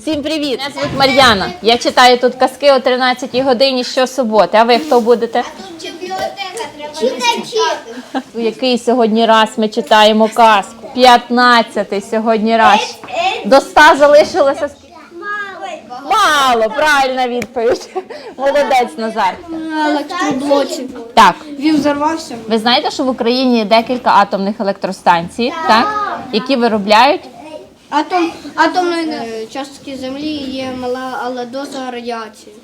Всім привіт! Мене звуть Мар'яна. Я читаю тут казки о 13 годині щосуботи. А ви хто будете? Треба. У який сьогодні раз ми читаємо казку? 15 сьогодні раз. До 100 залишилося мало. Правильна відповідь. Молодець Назар. Так, Він взорвався. ви знаєте, що в Україні є декілька атомних електростанцій, так? які виробляють Атом, атомної е, частки землі є мала, але доза радіації.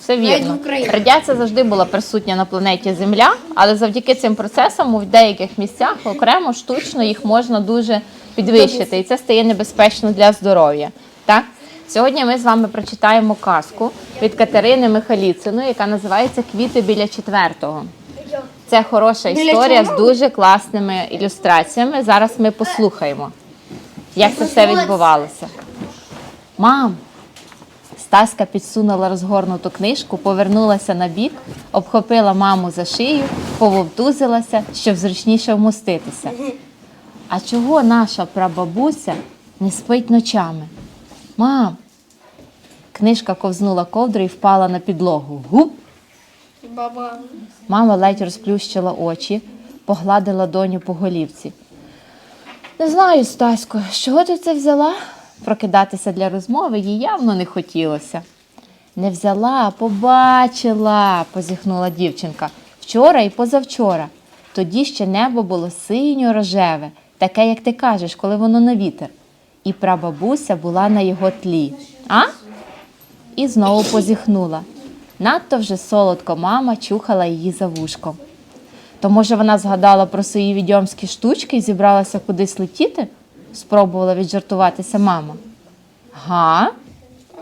Все Навіть вірно. Радіація завжди була присутня на планеті Земля, але завдяки цим процесам у деяких місцях окремо штучно їх можна дуже підвищити, і це стає небезпечно для здоров'я. Так? Сьогодні ми з вами прочитаємо казку від Катерини Михаліциної, яка називається Квіти біля четвертого. Це хороша історія з дуже класними ілюстраціями. Зараз ми послухаємо, як це все відбувалося. Мам, Стаська підсунула розгорнуту книжку, повернулася на бік, обхопила маму за шию, пововтузилася, щоб зручніше вмоститися. А чого наша прабабуся не спить ночами? Мам. Книжка ковзнула ковдру і впала на підлогу. Гуп! Баба. Мама ледь розплющила очі, погладила доню по голівці. Не знаю, Стасько, з чого ти це взяла? Прокидатися для розмови їй явно не хотілося. Не взяла, а побачила, позіхнула дівчинка. Вчора і позавчора. Тоді ще небо було синьо-рожеве, таке, як ти кажеш, коли воно на вітер. І прабабуся була на його тлі. А? і знову позіхнула. Надто вже солодко мама чухала її за вушком. То, може, вона згадала про свої відьомські штучки і зібралася кудись летіти? спробувала віджартуватися мама. Га?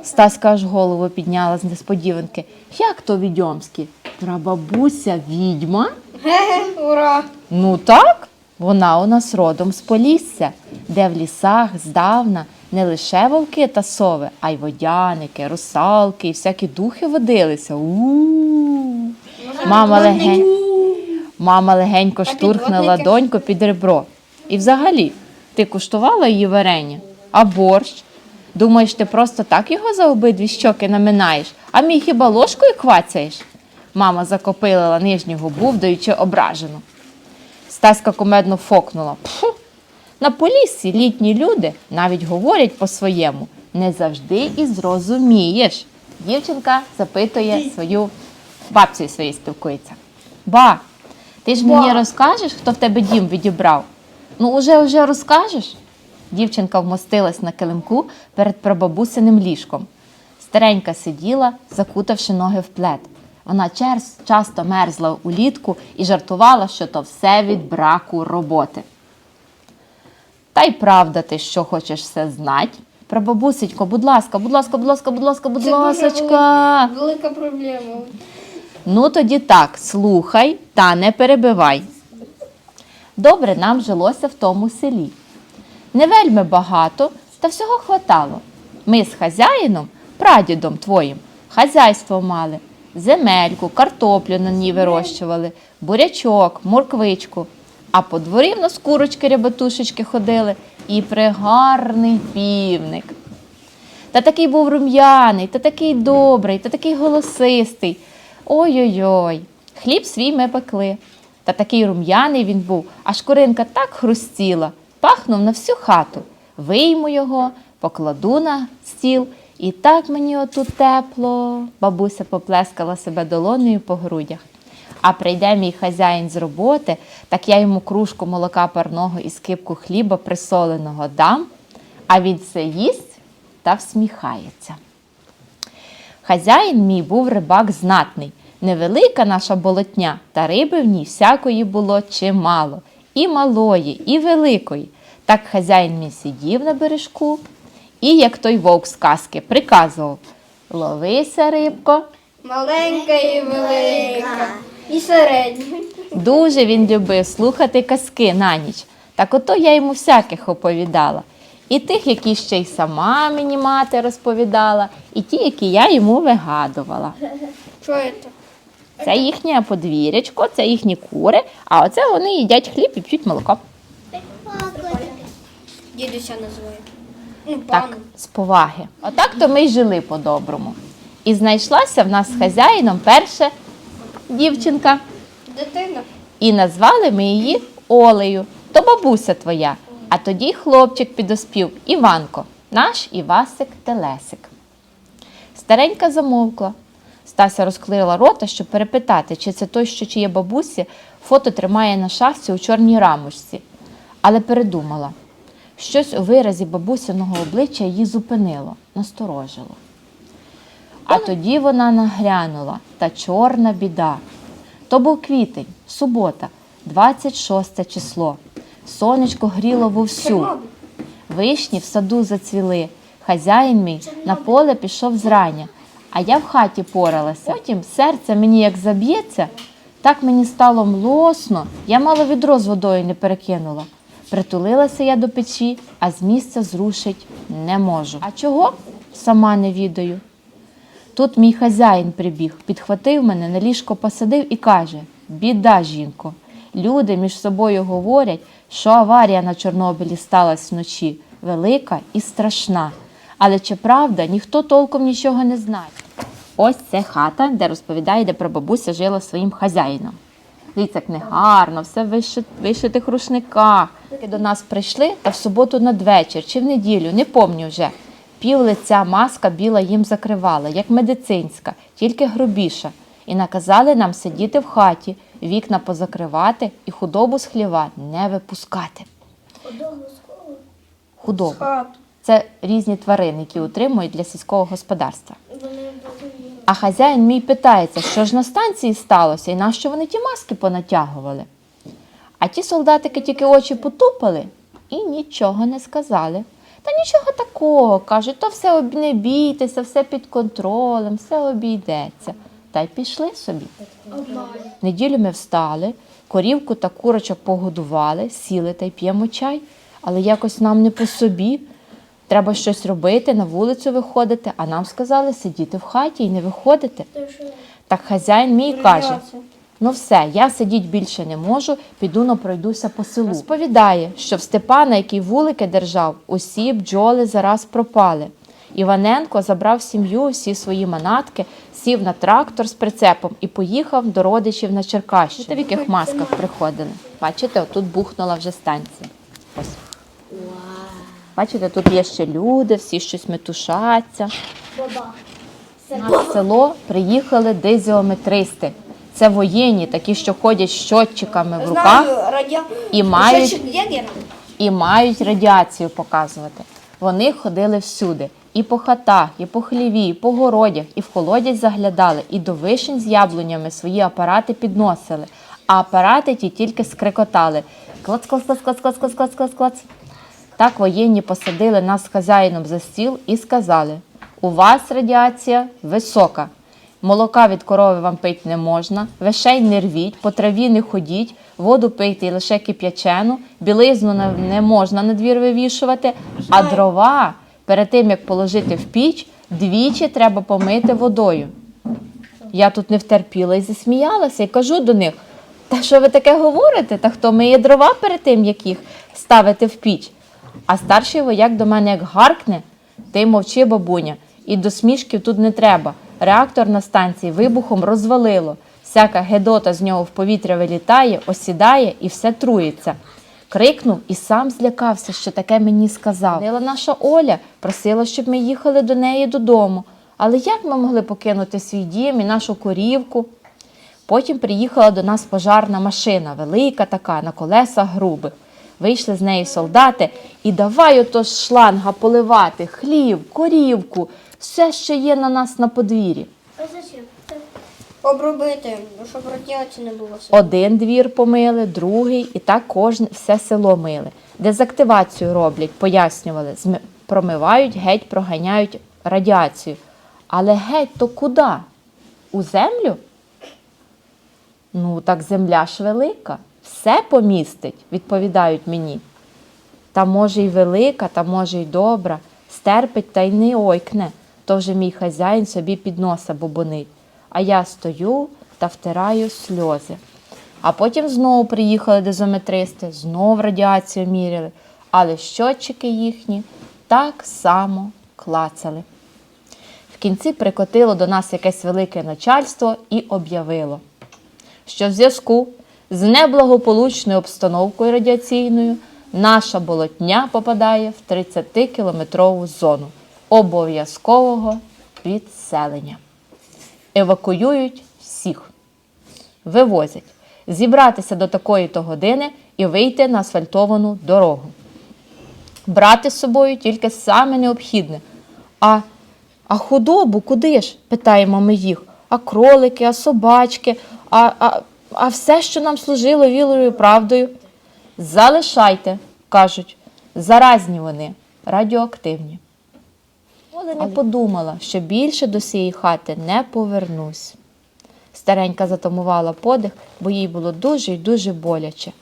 Стаська аж голову підняла з несподіванки. Як то відьомські? Прабабуся відьма? Ура! Ну так, вона у нас родом з Полісся, де в лісах здавна не лише вовки та сови, а й водяники, русалки і всякі духи водилися. У-у-у. Мама, легень... Мама легенько штурхнула доньку під ребро. І взагалі, ти куштувала її варення? А борщ? Думаєш, ти просто так його за обидві щоки наминаєш, а мій хіба ложкою квацяєш? Мама закопилила нижню губу, вдаючи ображену. Стаська кумедно фокнула. Пфу. На поліссі літні люди навіть говорять по-своєму. Не завжди і зрозумієш. Дівчинка запитує свою бабцю своєю спілкується. Ба, ти ж мені розкажеш, хто в тебе дім відібрав? Ну, уже уже розкажеш? Дівчинка вмостилась на килимку перед прабабусиним ліжком. Старенька сиділа, закутавши ноги в плед. Вона черс часто мерзла улітку і жартувала, що то все від браку роботи. Та й правда ти, що хочеш все знати. Прабабусечко, будь ласка, будь ласка, будь ласка, будь ласка, будь ласочка. велика, велика проблема. Ну тоді так, слухай та не перебивай. Добре нам жилося в тому селі. Не вельми багато, та всього хватало. Ми з хазяїном, прадідом твоїм, хазяйство мали, земельку, картоплю на ній вирощували, бурячок, морквичку. А по дворі в нас курочки рябатушечки ходили і пригарний півник. Та такий був рум'яний, та такий добрий, та такий голосистий. Ой-ой-ой. Хліб свій ми пекли. Та такий рум'яний він був, аж куринка так хрустіла, пахнув на всю хату. Вийму його, покладу на стіл, і так мені отут тепло. Бабуся поплескала себе долонею по грудях. А прийде мій хазяїн з роботи, так я йому кружку молока парного і скипку хліба присоленого дам, а він все їсть та всміхається. Хазяїн мій був рибак знатний, невелика наша болотня, та риби в ній всякої було чимало, і малої, і великої. Так хазяїн мій сидів на бережку і, як той вовк з казки, приказував Ловися, рибко. Маленька і велика. І середня. Дуже він любив слухати казки на ніч. Так ото я йому всяких оповідала. І тих, які ще й сама мені мати розповідала, і ті, які я йому вигадувала. Що це? Це їхнє подвір'ячко, це їхні кури, а оце вони їдять хліб і п'ють молоко. Дідуся називає. Ну, Так, з поваги. Отак то ми й жили по-доброму. І знайшлася в нас з хазяїном перша дівчинка. Дитина. І назвали ми її Олею. То бабуся твоя. А тоді хлопчик підоспів Іванко, наш Івасик Телесик. Старенька замовкла. Стася розклеїла рота, щоб перепитати, чи це той, що чиє бабусі фото тримає на шафці у чорній рамочці. Але передумала. Щось у виразі бабусиного обличчя її зупинило, насторожило. А тоді вона наглянула та чорна біда. То був квітень, субота, 26 число. Сонечко гріло вовсю. Вишні в саду зацвіли. Хазяїн мій на поле пішов зрання, а я в хаті поралася. Потім серце мені як заб'ється, так мені стало млосно, я мало відро з водою не перекинула. Притулилася я до печі, а з місця зрушить не можу. А чого? Сама не відаю. Тут мій хазяїн прибіг, підхватив мене, на ліжко посадив і каже: Біда, жінко. Люди між собою говорять, що аварія на Чорнобилі сталася вночі, велика і страшна. Але чи правда, ніхто толком нічого не знає. Ось це хата, де розповідає, де прабабуся жила своїм хазяїном. Дивіться, як негарно, все вишитих рушниках. До нас прийшли, та в суботу надвечір чи в неділю, не помню вже. Пів лиця маска біла їм закривала, як медицинська, тільки грубіша. І наказали нам сидіти в хаті, вікна позакривати і худобу з хліва не випускати. Худобу. з Хату. Це різні тварини, які утримують для сільського господарства. А хазяїн мій питається, що ж на станції сталося і нащо вони ті маски понатягували. А ті солдатики тільки очі потупали і нічого не сказали. Та нічого такого, кажуть, то все не бійтеся, все під контролем, все обійдеться. Та й пішли собі. Неділю ми встали, корівку та курочок погодували, сіли та й п'ємо чай, але якось нам не по собі. Треба щось робити, на вулицю виходити, а нам сказали сидіти в хаті і не виходити. Так хазяїн мій каже: ну все, я сидіти більше не можу, піду но пройдуся по селу. Розповідає, що в Степана, який вулики держав, усі бджоли зараз пропали. Іваненко забрав сім'ю, всі свої манатки, сів на трактор з прицепом і поїхав до родичів на Черкащину. В яких масках приходили. Бачите, отут бухнула вже станція. Ось. Бачите, тут є ще люди, всі щось метушаться. На село приїхали дезіометристи. Це воєнні, такі, що ходять з щотчиками в руках і мають і мають радіацію показувати. Вони ходили всюди. І по хатах, і по хліві, і по городях, і в колодязь заглядали, і до вишень з яблунями свої апарати підносили. А апарати ті тільки скрикотали. Клац, клац, клац, клац, клац, клац, клац, клац, клац. Так воєнні посадили нас з хазяїном за стіл і сказали: у вас радіація висока. Молока від корови вам пити не можна, вишей не рвіть, по траві не ходіть, воду пийте лише кип'ячену, білизну не можна на двір вивішувати, а дрова перед тим як положити в піч, двічі треба помити водою. Я тут не втерпіла і засміялася, і кажу до них: та що ви таке говорите? Та хто миє дрова перед тим, як їх ставити в піч? А старший вояк до мене як гаркне, ти мовчи, бабуня, і до смішків тут не треба. Реактор на станції вибухом розвалило. Всяка гедота з нього в повітря вилітає, осідає і все труїться. Крикнув і сам злякався, що таке мені сказав. Нила наша Оля просила, щоб ми їхали до неї додому. Але як ми могли покинути свій дім і нашу корівку? Потім приїхала до нас пожарна машина, велика така, на колесах грубих. Вийшли з неї солдати і давай ото шланга поливати хлів, корівку, все, що є на нас на подвір'ї. Обробити, щоб радіації не було. Один двір помили, другий, і так кожне все село мили. Дезактивацію роблять, пояснювали, промивають, геть проганяють радіацію. Але геть то куди? У землю? Ну, так земля ж велика, все помістить, відповідають мені. Та може й велика, та може й добра, стерпить та й не ойкне, то вже мій хазяїн собі під носа бубонить. А я стою та втираю сльози. А потім знову приїхали дезометристи, знов радіацію міряли, але щотчики їхні так само клацали. В кінці прикотило до нас якесь велике начальство і об'явило, що в зв'язку з неблагополучною обстановкою радіаційною наша болотня попадає в 30-кілометрову зону обов'язкового відселення. Евакуюють всіх, вивозять, зібратися до такої-то години і вийти на асфальтовану дорогу брати з собою тільки саме необхідне. А, а худобу куди ж? питаємо ми їх. А кролики, а собачки, а, а, а все, що нам служило вірою і правдою. Залишайте, кажуть, заразні вони, радіоактивні. Ніколи не подумала, що більше до цієї хати не повернусь. Старенька затамувала подих, бо їй було дуже й дуже боляче.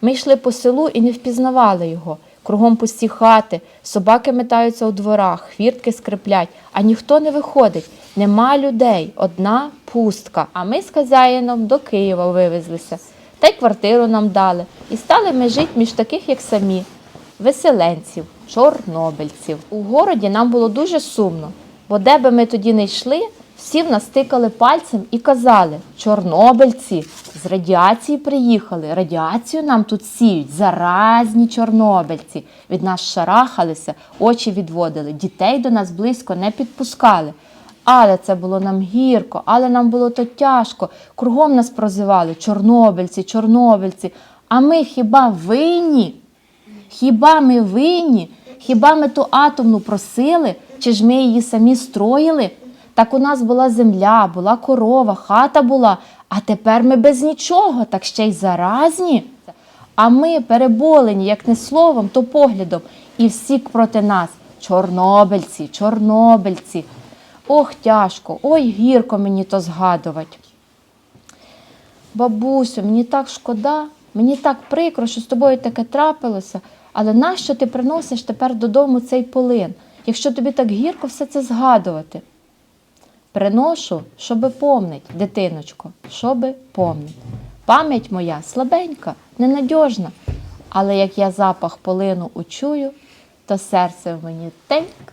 Ми йшли по селу і не впізнавали його. Кругом пусті хати, собаки метаються у дворах, хвіртки скриплять, а ніхто не виходить. Нема людей, одна пустка. А ми з хазяїном до Києва вивезлися. Та й квартиру нам дали. І стали ми жити між таких, як самі, веселенців, чорнобильців. У городі нам було дуже сумно, бо де би ми тоді не йшли, всі в нас тикали пальцем і казали: чорнобильці з радіації приїхали, радіацію нам тут сіють, заразні чорнобильці. Від нас шарахалися, очі відводили, дітей до нас близько не підпускали. Але це було нам гірко, але нам було то тяжко. Кругом нас прозивали чорнобильці, чорнобильці. А ми хіба винні? Хіба ми винні? Хіба ми ту атомну просили, чи ж ми її самі строїли? Так у нас була земля, була корова, хата була, а тепер ми без нічого, так ще й заразні. А ми переболені, як не словом, то поглядом, і всі проти нас. Чорнобильці, чорнобильці. Ох, тяжко, ой, гірко мені то згадувати. Бабусю, мені так шкода, мені так прикро, що з тобою таке трапилося, але нащо ти приносиш тепер додому цей полин, якщо тобі так гірко все це згадувати? Приношу, щоби помнить, дитиночко, щоби помнить. Пам'ять моя слабенька, ненадіжна, але як я запах полину учую, то серце в мені теньк,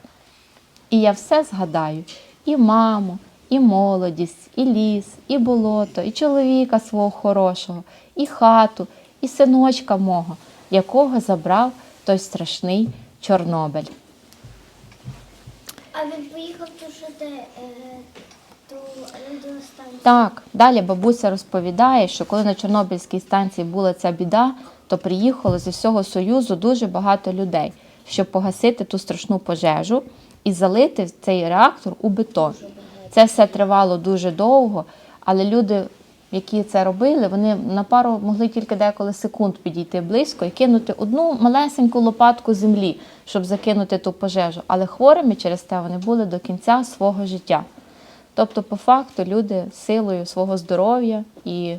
і я все згадаю: і маму, і молодість, і ліс, і болото, і чоловіка свого хорошого, і хату, і синочка мого, якого забрав той страшний Чорнобиль. А він поїхав де е, до радіостанції. Так, далі бабуся розповідає, що коли на Чорнобильській станції була ця біда, то приїхало зі всього Союзу дуже багато людей, щоб погасити ту страшну пожежу і залити цей реактор у бетон. Це все тривало дуже довго, але люди, які це робили, вони на пару могли тільки деколи секунд підійти близько і кинути одну малесеньку лопатку землі, щоб закинути ту пожежу. Але хворими через те вони були до кінця свого життя. Тобто, по факту, люди силою свого здоров'я і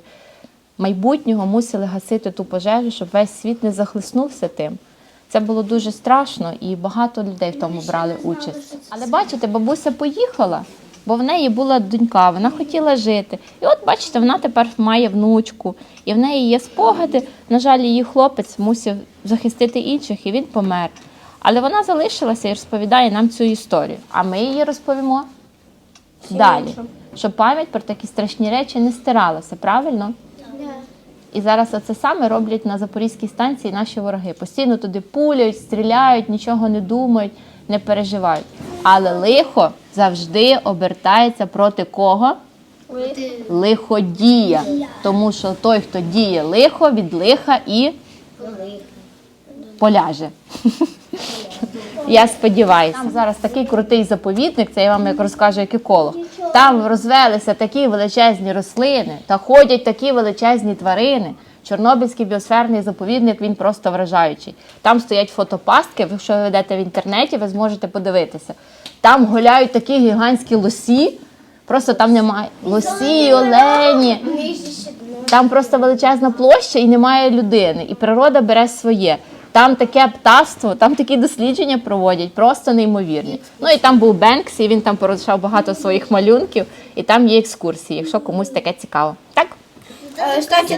майбутнього мусили гасити ту пожежу, щоб весь світ не захлиснувся тим. Це було дуже страшно, і багато людей в тому брали участь. Але бачите, бабуся поїхала, бо в неї була донька, вона хотіла жити. І от бачите, вона тепер має внучку, і в неї є спогади. На жаль, її хлопець мусив захистити інших, і він помер. Але вона залишилася і розповідає нам цю історію. А ми її розповімо далі, щоб пам'ять про такі страшні речі не стиралася, правильно? І зараз оце саме роблять на Запорізькій станції наші вороги. Постійно туди пуляють, стріляють, нічого не думають, не переживають. Але лихо завжди обертається проти кого? Лиходія. Тому що той, хто діє лихо, від лиха і поляже. Я сподіваюся. Там зараз такий крутий заповідник, це я вам як розкажу як еколог. Там розвелися такі величезні рослини та ходять такі величезні тварини. Чорнобильський біосферний заповідник він просто вражаючий. Там стоять фотопастки. Якщо ви ведете в інтернеті, ви зможете подивитися. Там гуляють такі гігантські лосі. Просто там немає лосі, олені. Там просто величезна площа і немає людини, і природа бере своє. Там таке птаство, там такі дослідження проводять, просто неймовірні. Ну і там був Бенкс, і він там порушав багато своїх малюнків, і там є екскурсії, якщо комусь таке цікаво. Так? Кстати,